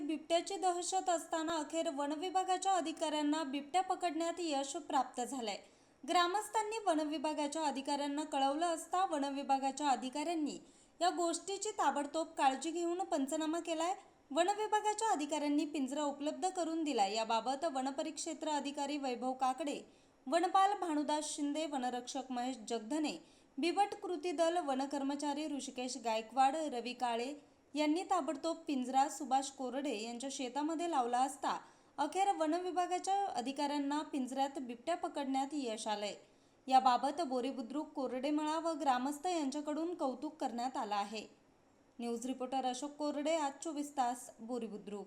बिबट्याची दहशत असताना अखेर वनविभागाच्या अधिकाऱ्यांना बिबट्या पकडण्यात यश प्राप्त झालंय. ग्रामस्थांनी वनविभागाच्या अधिकाऱ्यांना कळवलं असता वनविभागाच्या अधिकाऱ्यांनी या गोष्टीची ताबडतोब काळजी घेऊन पंचनामा केलाय. वनविभागाच्या अधिकाऱ्यांनी पिंजरा उपलब्ध करून दिला याबाबत वनपरिक्षेत्र अधिकारी वैभव काकडे वनपाल भानुदास शिंदे वनरक्षक महेश जगधने बिबट कृती दल वनकर्मचारी ऋषिकेश गायकवाड रवी काळे यांनी ताबडतोब पिंजरा सुभाष कोरडे यांच्या शेतामध्ये लावला असता अखेर वनविभागाच्या अधिकाऱ्यांना पिंजऱ्यात बिबट्या पकडण्यात यश आलंय. याबाबत बोरीबुद्रुक कोरडेमळा व ग्रामस्थ यांच्याकडून कौतुक करण्यात आलं आहे. न्यूज रिपोर्टर अशोक कोरडे आज चोवीस तास बोरीबुद्रुक